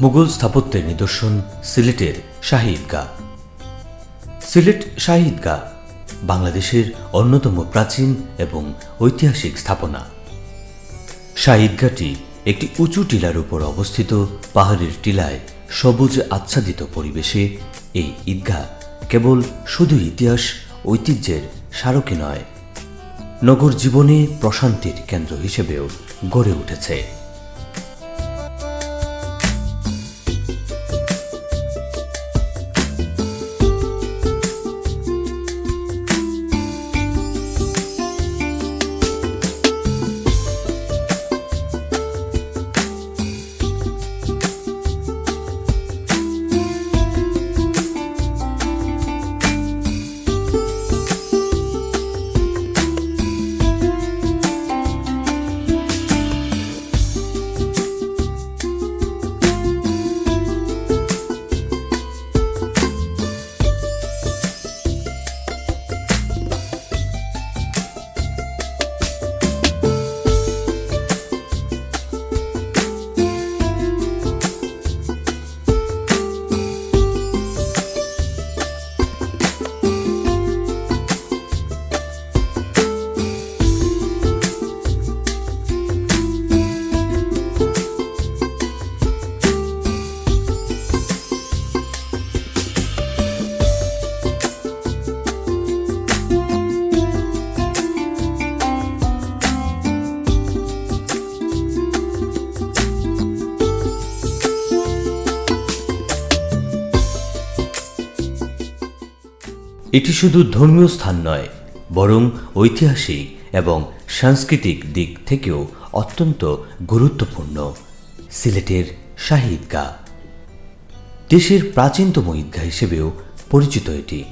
মুঘল স্থাপত্যের নিদর্শন সিলেটের শাহী ঈদগাহ সিলেট শাহী ঈদগাহ বাংলাদেশের অন্যতম প্রাচীন এবং ঐতিহাসিক স্থাপনা। শাহী ঈদগাহটি একটি উঁচু টিলার উপর অবস্থিত পাহাড়ের টিলায় সবুজ আচ্ছাদিত পরিবেশে এই ঈদগাহ কেবল শুধু ইতিহাস, ঐতিহ্যের স্মারকই নয়, নগর জীবনে প্রশান্তির কেন্দ্র হিসেবেও গড়ে উঠেছে। এটি শুধু ধর্মীয় স্থান নয়, বরং ঐতিহাসিক এবং সাংস্কৃতিক দিক থেকেও অত্যন্ত গুরুত্বপূর্ণ। সিলেটের শাহী ঈদগাহ। দেশের প্রাচীনতম ঈদগাহ হিসেবেও পরিচিত এটি।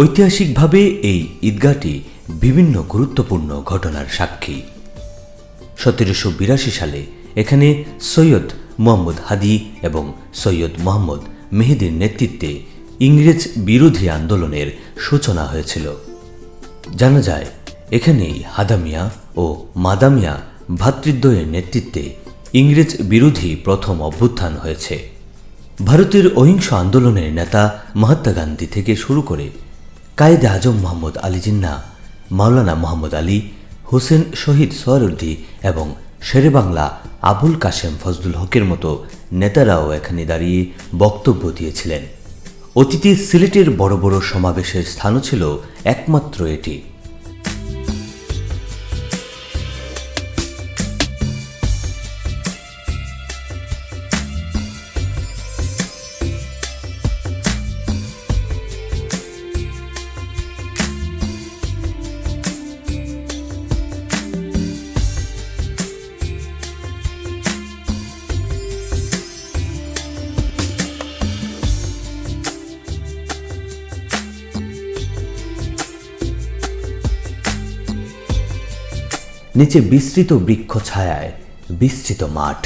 ঐতিহাসিকভাবে এই ঈদগাহটি বিভিন্ন গুরুত্বপূর্ণ ঘটনার সাক্ষী। সতেরোশো বিরাশি সালে এখানে সৈয়দ মোহাম্মদ হাদি এবং সৈয়দ মোহাম্মদ মেহেদির নেতৃত্বে ইংরেজ বিরোধী আন্দোলনের সূচনা হয়েছিল। জানা যায়, এখানেই হাদামিয়া ও মাদামিয়া ভ্রাতৃদ্বয়ের নেতৃত্বে ইংরেজ বিরোধী প্রথম অভ্যুত্থান হয়েছে। ভারতের অহিংস আন্দোলনের নেতা মহাত্মা গান্ধী থেকে শুরু করে কায়েদে আজম মোহাম্মদ আলী জিন্না, মাওলানা মোহাম্মদ আলী, হোসেন শহীদ সোয়ারুদ্দী এবং শেরে বাংলা আবুল কাশেম ফজলুল হকের মতো নেতারাও এখানে দাঁড়িয়ে বক্তব্য দিয়েছিলেন। অতীতে সিলেটের বড় বড় সমাবেশের স্থানও ছিল একমাত্র এটি। নিচে বিস্তৃত বৃক্ষ ছায়ায় বিস্তৃত মাঠ।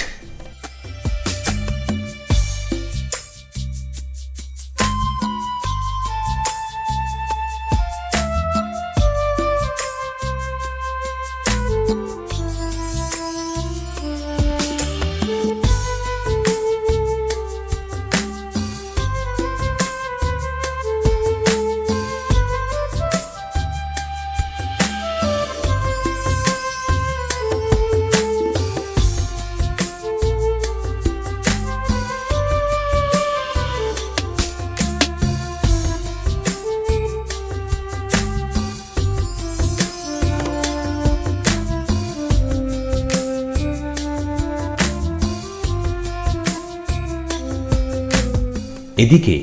এদিকে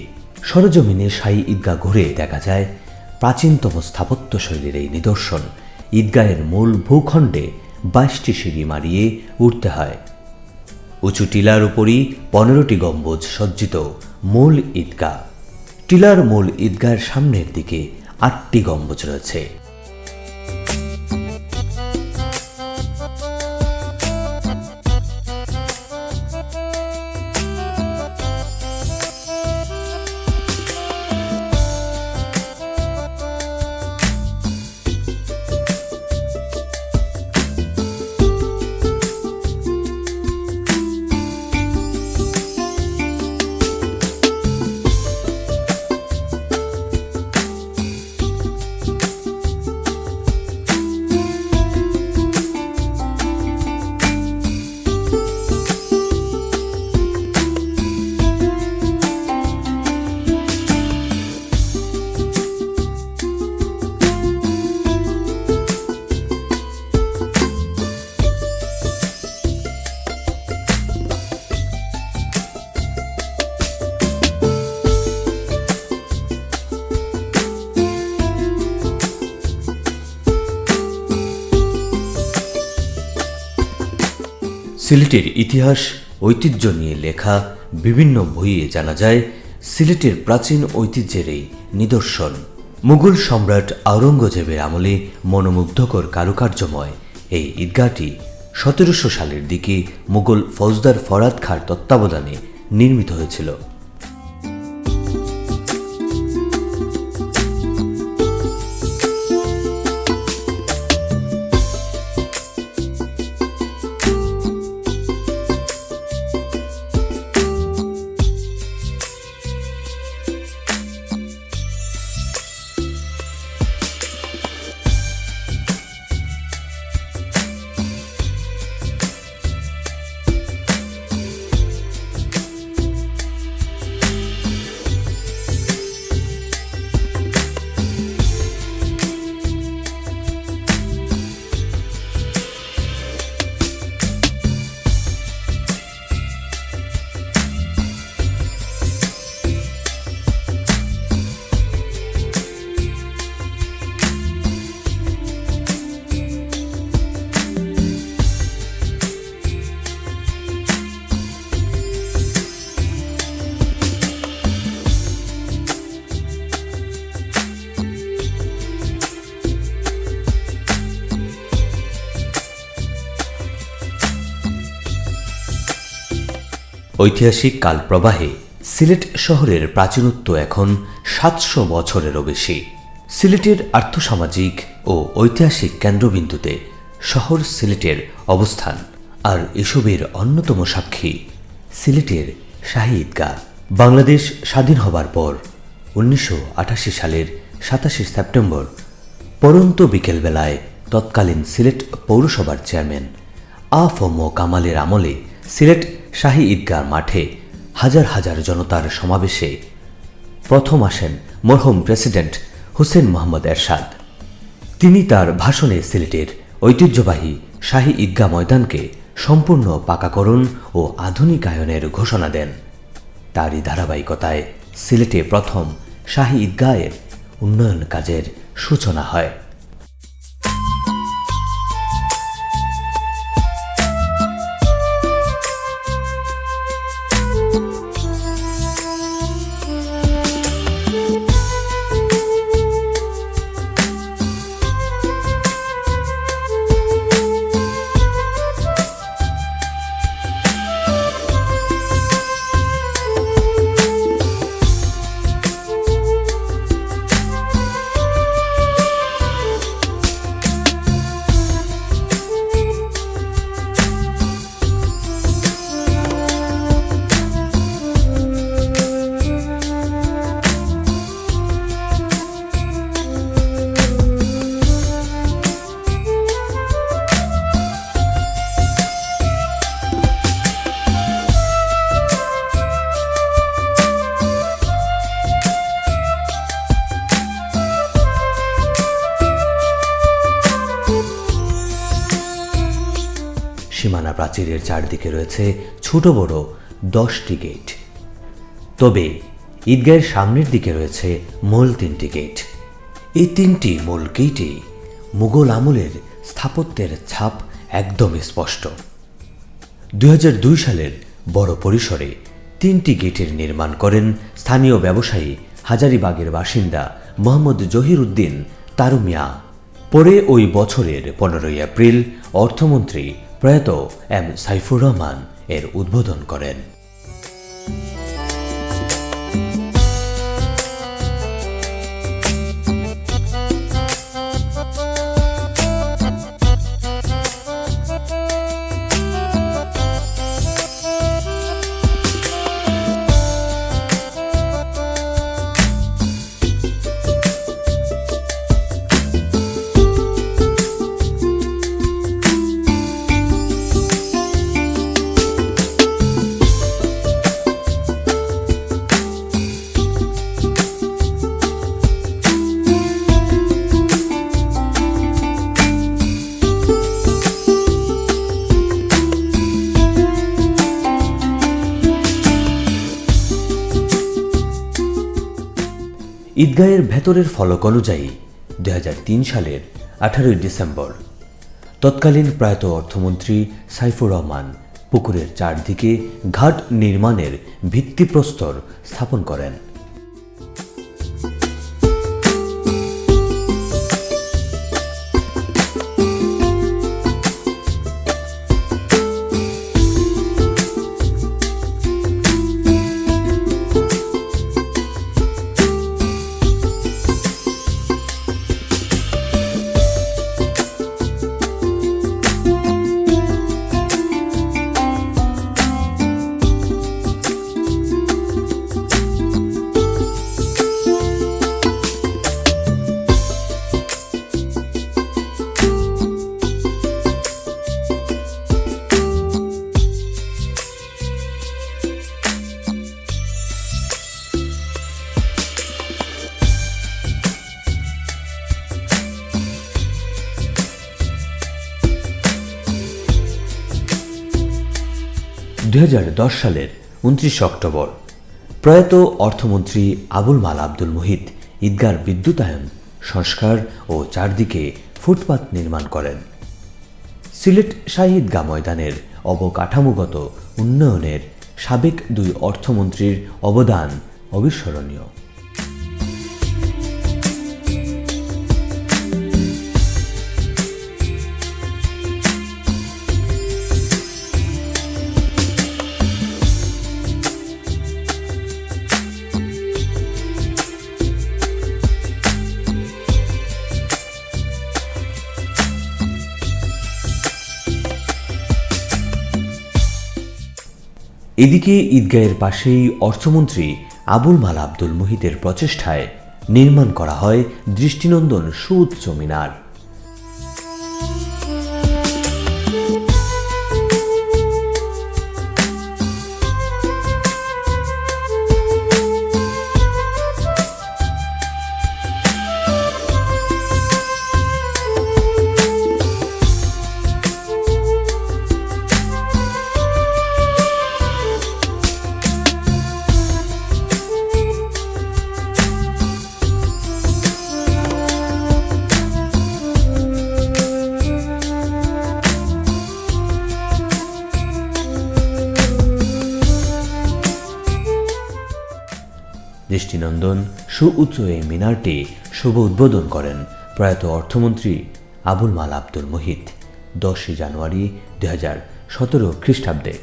সরজমিনে শাহী ঈদগাহ ঘুরে দেখা যায় প্রাচীনতম স্থাপত্য শৈলীর এই নিদর্শন। ঈদগাহের মূল ভূখণ্ডে বাইশটি সিঁড়ি মারিয়ে উঠতে হয়। উঁচু টিলার উপরই পনেরোটি গম্বুজ সজ্জিত মূল ঈদগাহ। টিলার মূল ঈদগাহের সামনের দিকে আটটি গম্বুজ রয়েছে। সিলেটের ইতিহাস, ঐতিহ্য নিয়ে লেখা বিভিন্ন বইয়ে জানা যায় সিলেটের প্রাচীন ঐতিহ্যের এই নিদর্শন। মুঘল সম্রাট আওরঙ্গজেবের আমলে মনোমুগ্ধকর কারুকার্যময় এই ঈদগাহটি সতেরোশো সালের দিকে মুঘল ফৌজদার ফরাদ খাঁর তত্ত্বাবধানে নির্মিত হয়েছিল। ঐতিহাসিক কালপ্রবাহে সিলেট শহরের প্রাচীনত্ব এখন সাতশো বছরেরও বেশি। সিলেটের আর্থসামাজিক ও ঐতিহাসিক কেন্দ্রবিন্দুতে শহর সিলেটের অবস্থান আর এসবের অন্যতম সাক্ষী সিলেটের শাহী ঈদগাহ বাংলাদেশ স্বাধীন হবার পর উনিশশো আঠাশি সালের সাতাশে সেপ্টেম্বর পরন্ত বিকেলবেলায় তৎকালীন সিলেট পৌরসভার চেয়ারম্যান আফ ও মো কামালের আমলে সিলেট শাহী ঈদগাহ মাঠে হাজার হাজার জনতার সমাবেশে প্রথম আসেন মরহুম প্রেসিডেন্ট হোসেন মোহাম্মদ এরশাদ। তিনি তার ভাষণে সিলেটের ঐতিহ্যবাহী শাহী ঈদগাহ ময়দানকে সম্পূর্ণ পাকাকরণ ও আধুনিকায়নের ঘোষণা দেন। তারই ধারাবাহিকতায় সিলেটে প্রথম শাহী ঈদগাহের উন্নয়ন কাজের সূচনা হয়। প্রাচীরের চারদিকে রয়েছে ছোট বড় দশটি গেট। তবে ঈদগাহের সামনের দিকে রয়েছে মূল তিনটি গেট। এই তিনটি মূল গেটে মুঘল আমলের স্থাপত্যের ছাপ একদম স্পষ্ট। দুই হাজার দুই সালের বড় পরিসরে তিনটি গেটের নির্মাণ করেন স্থানীয় ব্যবসায়ী হাজারিবাগের বাসিন্দা মোহাম্মদ জহির উদ্দিন তারুমিয়া। পরে ওই বছরের পনেরোই এপ্রিল অর্থমন্ত্রী প্রয়াত এম সাইফুর রহমান এর উদ্বোধন করেন। ঈদগাহের ভেতরের ফলক অনুযায়ী দু হাজার তিন সালের আঠারোই ডিসেম্বর। তৎকালীন প্রয়াত অর্থমন্ত্রী সাইফুর রহমান পুকুরের চারদিকে ঘাট নির্মাণের ভিত্তিপ্রস্তর স্থাপন করেন। দু হাজার দশ সালের উনত্রিশে অক্টোবর, প্রয়াত অর্থমন্ত্রী আবুল মাল আব্দুল মুহিত ঈদগার বিদ্যুতায়ন, সংস্কার ও চারদিকে ফুটপাত নির্মাণ করেন। সিলেট শাহিদগা ময়দানের অবকাঠামোগত উন্নয়নের সাবেক দুই অর্থমন্ত্রীর অবদান অবিস্মরণীয়। এদিকে ঈদগাহের পাশেই অর্থমন্ত্রী আবুল মাল আব্দুল মুহিতের প্রচেষ্টায় নির্মাণ করা হয় দৃষ্টিনন্দন সুউচ্চ মিনার সুউচ্চ এই মিনারটি শুভ উদ্বোধন করেন প্রয়াত অর্থমন্ত্রী আবুল মাল আব্দুল মুহিত, দশই জানুয়ারি দু হাজার সতেরো খ্রিস্টাব্দে।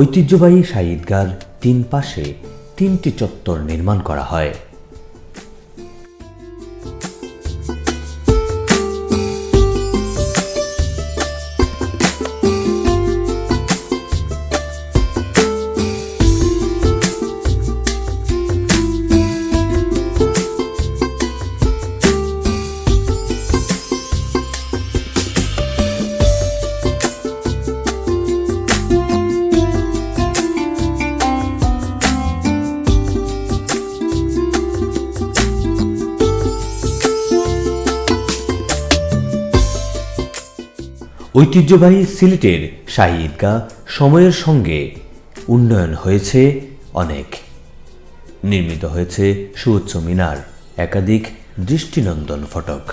ঐতিহ্যবাহী শাহী ঈদগার তিন পাশে তিনটি চত্বর নির্মাণ করা হয়। ঐতিহ্যবাহী সিলেটের শাহী ঈদগাহ সময়ের সঙ্গে উন্নয়ন হয়েছে অনেক। নির্মিত হয়েছে সুউচ্চ মিনার, একাধিক দৃষ্টিনন্দন ফটক।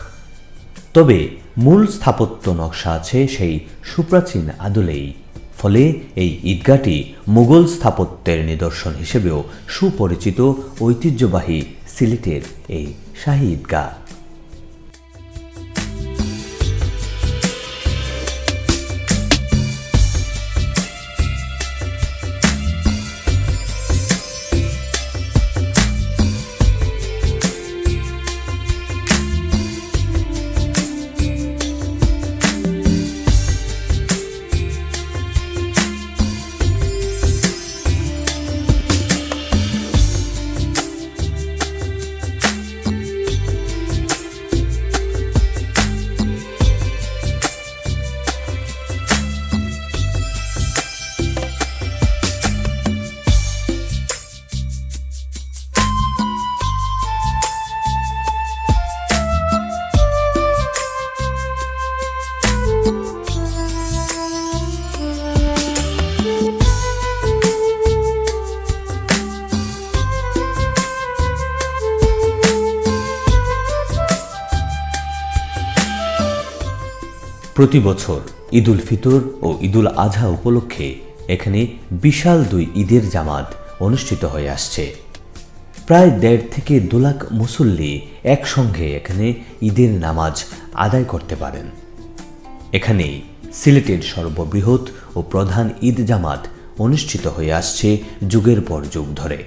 তবে মূল স্থাপত্য নকশা আছে সেই সুপ্রাচীন আদলেই। ফলে এই ঈদগাহটি মুঘল স্থাপত্যের নিদর্শন হিসেবেও সুপরিচিত ঐতিহ্যবাহী সিলেটের এই শাহী ঈদগাহ প্রতি বছর ঈদুল ফিতর ও ঈদুল আজহা উপলক্ষে এখানে বিশাল দুই ঈদের জামাত অনুষ্ঠিত হয়ে আসছে। প্রায় দেড় থেকে দু লাখ মুসল্লি একসঙ্গে এখানে ঈদের নামাজ আদায় করতে পারেন। এখানেই সিলেটের সর্ববৃহৎ ও প্রধান ঈদ জামাত অনুষ্ঠিত হয়ে আসছে যুগের পর যুগ ধরে।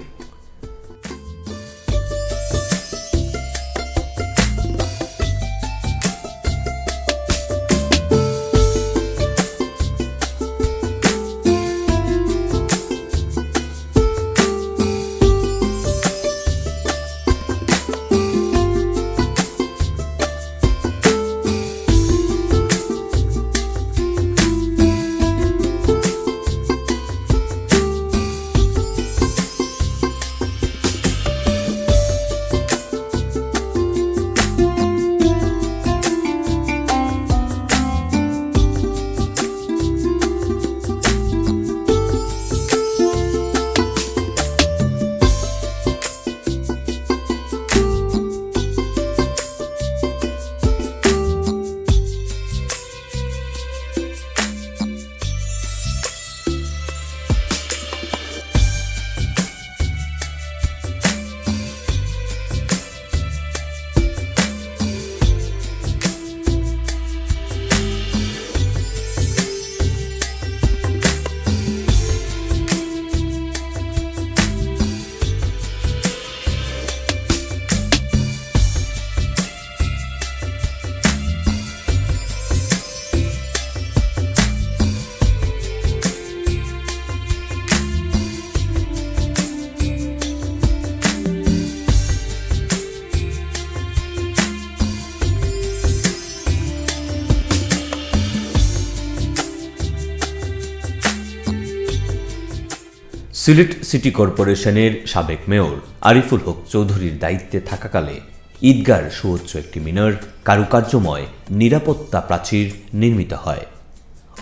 সিলেট সিটি কর্পোরেশনের সাবেক মেয়র আরিফুল হক চৌধুরীর দায়িত্বে থাকাকালে ঈদগার সুউচ্চ একটি মিনার কারুকার্যময়, নিরাপত্তা প্রাচীর নির্মিত হয়।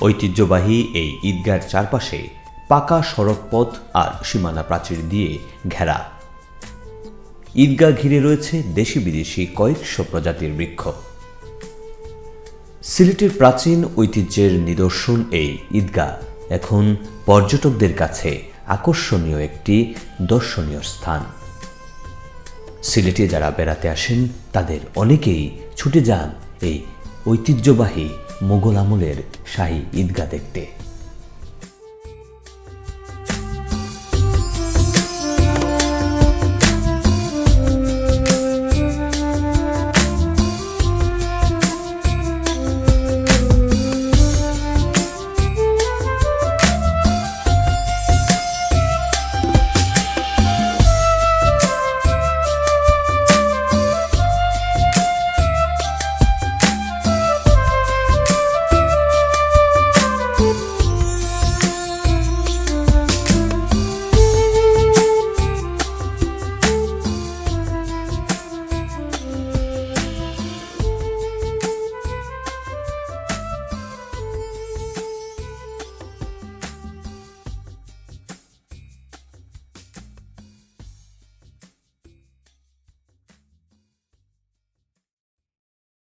ঐতিহ্যবাহী এই ঈদগার চারপাশে পাকা সড়ক পথ আর সীমানা প্রাচীর দিয়ে ঘেরা। ঈদগাহ ঘিরে রয়েছে দেশি বিদেশি কয়েকশো প্রজাতির বৃক্ষ। সিলেটের প্রাচীন ঐতিহ্যের নিদর্শন এই ঈদগাহ। এখন পর্যটকদের কাছে আকর্ষণীয় একটি দর্শনীয় স্থান। সিলেটে যারা বেড়াতে আসেন, তাদের অনেকেই ছুটে যান এই ঐতিহ্যবাহী মোগল আমলের শাহী ঈদগাহ দেখতে।